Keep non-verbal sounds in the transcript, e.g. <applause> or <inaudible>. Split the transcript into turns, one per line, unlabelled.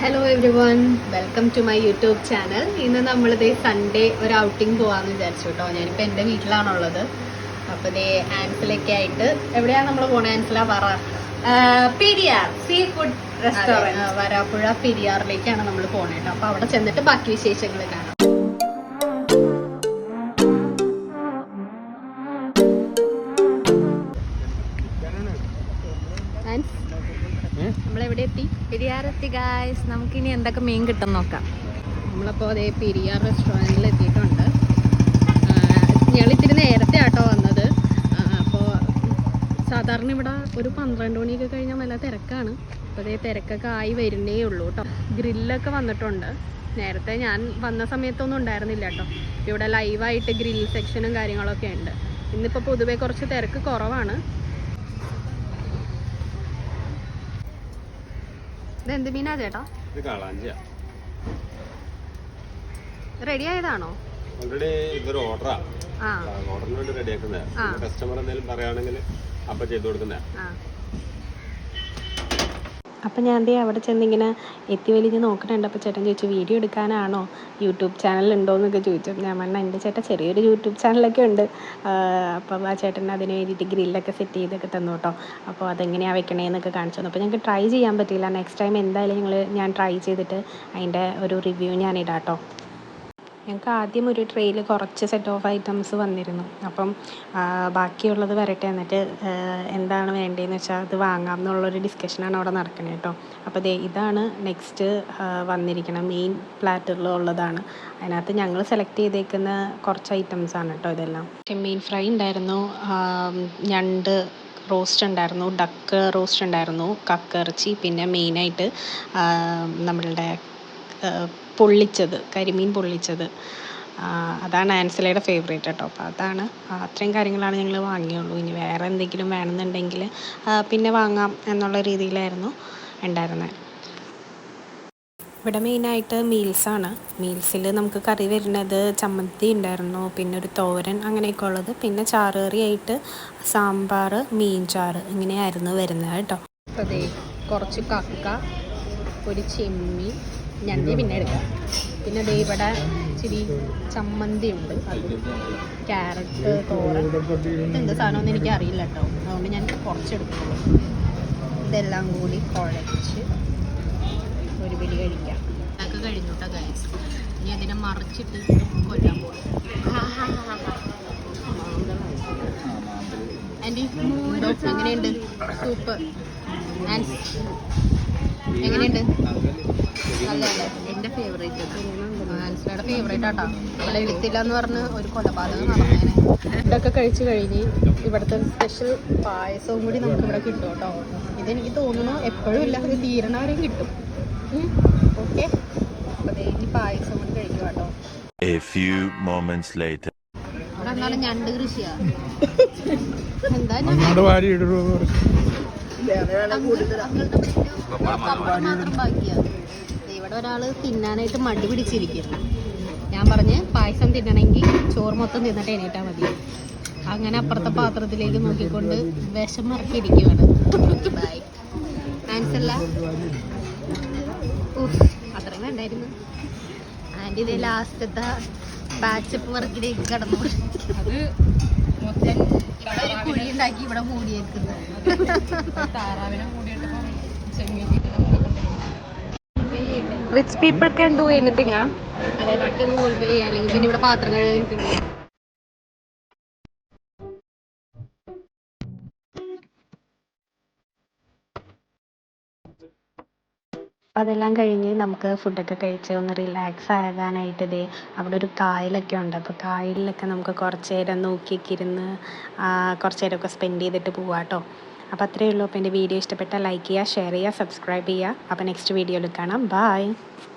Hello everyone welcome to my YouTube channel ഇന്ന് നമ്മളിത് Sunday ഒരു ഔട്ടിംഗ് പോകാമെന്ന് വിചാരിച്ചു കേട്ടോ ഞാനിപ്പോൾ എന്റെ വീട്ടിലാണുള്ളത്. അപ്പോൾ ഇതേ ആൻസിലൊക്കെ ആയിട്ട് എവിടെയാണ് നമ്മൾ പോണേ ആൻസില പറ.
Periyar sea food
restaurant Varappuzha പെരിയാറിലേക്കാണ് നമ്മൾ പോണേ കേട്ടോ അപ്പോൾ അവിടെ ചെന്നിട്ട് ബാക്കി വിശേഷങ്ങൾ കാണാം. ആൻസ് നമ്മളെവിടെ എത്തി
പെരിയാറെത്തി ഗായ്സ് നമുക്കിനി എന്തൊക്കെ മീൻ കിട്ടും നോക്കാം.
നമ്മളപ്പോൾ അതേ പെരിയാർ റെസ്റ്റോറന്റിൽ എത്തിയിട്ടുണ്ട് ഞങ്ങൾ നേരത്തെ ആട്ടോ വന്നത് അപ്പോൾ സാധാരണ ഇവിടെ ഒരു പന്ത്രണ്ട് മണിയൊക്കെ കഴിഞ്ഞാൽ നല്ല തിരക്കാണ്. അപ്പോൾ അതേ തിരക്കൊക്കെ ആയി വരുന്നേ ഉള്ളൂ കേട്ടോ ഗ്രില്ലൊക്കെ വന്നിട്ടുണ്ട്. നേരത്തെ ഞാൻ വന്ന സമയത്തൊന്നും ഉണ്ടായിരുന്നില്ല കേട്ടോ ഇവിടെ ലൈവായിട്ട് ഗ്രിൽ സെക്ഷനും കാര്യങ്ങളൊക്കെ ഉണ്ട്. ഇന്നിപ്പോൾ പൊതുവെ കുറച്ച് തിരക്ക് കുറവാണ്. ഇതെന്ത് മീനാ ചേട്ടാ? റെഡി ആയതാണോ
ഓൾറെഡി ഇതൊരു ഓർഡറാ
ആ.
ഓർഡറിന് വേണ്ടി റെഡി കസ്റ്റമർ എന്തെങ്കിലും പറയുകയാണെങ്കിൽ അപ്പൊ ചെയ്തു കൊടുക്കുന്നേ
ആ.
അപ്പം ഞാൻ ദേ അവിടെ ചെന്നിങ്ങനെ എത്തി വലിഞ്ഞ് നോക്കണുണ്ട്. അപ്പോൾ ചേട്ടൻ ചോദിച്ചു വീഡിയോ എടുക്കാനാണോ? യൂട്യൂബ് ചാനൽ ഉണ്ടോ എന്നൊക്കെ ചോദിച്ചു. ഞാൻ പറഞ്ഞാൽ എന്റെ ചേട്ടൻ ചെറിയൊരു യൂട്യൂബ് ചാനലൊക്കെ ഉണ്ട്. അപ്പം ആ ചേട്ടൻ അതിന് വേണ്ടിയിട്ട് ഗ്രില്ലൊക്കെ സെറ്റ് ചെയ്തൊക്കെ തന്നു കേട്ടോ. അപ്പോൾ അതെങ്ങനെയാണ് വെക്കണേന്നൊക്കെ കാണിച്ചു തന്നു. അപ്പോൾ ഞങ്ങൾക്ക് ട്രൈ ചെയ്യാൻ പറ്റിയില്ല. നെക്സ്റ്റ് ടൈം എന്തായാലും ഞങ്ങൾ ഞാൻ ട്രൈ ചെയ്തിട്ട് അതിന്റെ ഒരു റിവ്യൂ ഞാൻ ഇടാം കേട്ടോ. ഞങ്ങൾക്ക് ആദ്യം ഒരു ട്രെയിൽ കുറച്ച് സെറ്റ് ഓഫ് ഐറ്റംസ് വന്നിരുന്നു. അപ്പം ബാക്കിയുള്ളത് വരട്ടെ എന്നിട്ട് എന്താണ് വേണ്ടതെന്ന് വെച്ചാൽ അത് വാങ്ങാം എന്നുള്ളൊരു ഡിസ്കഷനാണ് അവിടെ നടക്കുന്നത് കേട്ടോ അപ്പോൾ ദേ ഇതാണ് നെക്സ്റ്റ് വന്നിരിക്കുന്ന മെയിൻ പ്ലാറ്ററിൽ ഉള്ളതാണ്. അതിനകത്ത് ഞങ്ങൾ സെലക്ട് ചെയ്തേക്കുന്ന കുറച്ച് ഐറ്റംസ് ആണ് കേട്ടോ ഇതെല്ലാം. ചെമ്മീൻ ഫ്രൈ ഉണ്ടായിരുന്നു ഞണ്ട് റോസ്റ്റ് ഉണ്ടായിരുന്നു ഡക്ക് റോസ്റ്റ് ഉണ്ടായിരുന്നു കക്കിറച്ചി പിന്നെ മെയിനായിട്ട് നമ്മളുടെ പൊള്ളിച്ചത് കരിമീൻ പൊള്ളിച്ചത്. അതാണ് ആൻസലയുടെ ഫേവറേറ്റ് കേട്ടോ. അപ്പോൾ അതാണ് അത്രയും കാര്യങ്ങളാണ് ഞങ്ങൾ വാങ്ങിയുള്ളൂ. ഇനി വേറെ എന്തെങ്കിലും വേണമെന്നുണ്ടെങ്കിൽ പിന്നെ വാങ്ങാം എന്നുള്ള രീതിയിലായിരുന്നു ഉണ്ടായിരുന്നത് ഇവിടെ മെയിനായിട്ട് മീൽസാണ് മീൽസിൽ നമുക്ക് കറി വരുന്നത് ചമ്മന്തി ഉണ്ടായിരുന്നു പിന്നെ ഒരു തോരൻ അങ്ങനെയൊക്കെ ഉള്ളത് പിന്നെ ചാറുകറിയായിട്ട് സാമ്പാർ മീൻ ഇങ്ങനെയായിരുന്നു വരുന്നത് കേട്ടോ.
കുറച്ച് കക്ക ഒരു ചെമ്മീൻ ഞണ്ട് പിന്നെ എടുക്കാം. പിന്നെ ദേ ഇവിടെ ഇച്ചിരി ചമ്മന്തി ഉണ്ട് അത് ക്യാരറ്റ് തോരൻ. എന്ത് സാധനമൊന്നും എനിക്ക് അറിയില്ല കേട്ടോ. അതുകൊണ്ട് ഞാൻ കുറച്ചെടുക്കുള്ളൂ ഇതെല്ലാം കൂടി കുഴച്ച് ഒരു പിടി കഴിക്കാം. അതൊക്കെ കഴിഞ്ഞു കേട്ടോ ഗൈസ് ഇനി അതിനെ മറിച്ചിട്ട് കൊല്ലാൻ പോകും എങ്ങനെയുണ്ട്? സൂപ്പർ. ആൻസ് എങ്ങനെയുണ്ട്? നല്ലതല്ലേ എന്റെ ഫേവറേറ്റ് ആൻസിയുടെ ഫേവറേറ്റ് ആട്ടോ. അവളെ എടുത്തില്ല എന്ന് പറഞ്ഞ് ഒരു കൊലപാതകം നടന്നേനെ. ഇതൊക്കെ കഴിച്ചു കഴിഞ്ഞ് ഇവിടുത്തെ സ്പെഷ്യൽ പായസവും കൂടി നമുക്ക് ഇവിടെ കിട്ടും കേട്ടോ. ഇതെനിക്ക് തോന്നുന്നു എപ്പോഴും ഇല്ല അത് തീരണവരെയും കിട്ടും. ഓക്കെ. അപ്പോൾ ഇനി പായസം കൂടി കഴിക്കുക കേട്ടോ.
A few moments later.
ഞണ്ട് കൃഷിയാ. <laughs> എന്താ
ഞണ്ട്? വാരി
ഇവിടെ ഒരാൾ തിന്നാനായിട്ട് മടി പിടിച്ചിരിക്കുന്നു. ഞാൻ പറഞ്ഞ് പായസം തിന്നണമെങ്കിൽ ചോറ് മൊത്തം തിന്നിട്ട് എണീറ്റാ മതി. അങ്ങനെ അപ്പുറത്തെ പാത്രത്തിലേക്ക് നോക്കിക്കൊണ്ട് വിഷം മറക്കിയിരിക്കുവാണ് ബൈ ആൻസല്ല അത്രയും വേണ്ടായിരുന്നു. ആന്റി ഇതേ ലാസ്റ്റത്തെ വർക്കിലേക്ക് കടന്നു. അത് മൊത്തം ഇവിടെ ഒരു കുഴി ഉണ്ടാക്കി ഇവിടെ മൂടിയേക്കുന്നത് താറാവിനെ മൂടിയിട്ട്
rich people can do anything
അല്ലെങ്കിൽ പിന്നെ ഇവിടെ പാത്രം കഴുകിയിട്ടുണ്ട്.
അതെല്ലാം കഴിഞ്ഞ് നമുക്ക് ഫുഡൊക്കെ കഴിച്ച് ഒന്ന് റിലാക്സ് ആകാനായിട്ട് ദേ അവിടെ ഒരു കായലൊക്കെ ഉണ്ട്. അപ്പോൾ കായലിലൊക്കെ നമുക്ക് കുറച്ച് നേരം നോക്കിയൊക്കെ ഇരുന്ന് കുറച്ച് നേരമൊക്കെ സ്പെൻഡ് ചെയ്തിട്ട് പോവാം കേട്ടോ അപ്പോൾ അത്രയേ ഉള്ളൂ. അപ്പോൾ എന്റെ വീഡിയോ ഇഷ്ടപ്പെട്ടാൽ ലൈക്ക് ചെയ്യുക ഷെയർ ചെയ്യുക സബ്സ്ക്രൈബ് ചെയ്യുക. അപ്പോൾ നെക്സ്റ്റ് വീഡിയോയിൽ കാണാം. ബായ്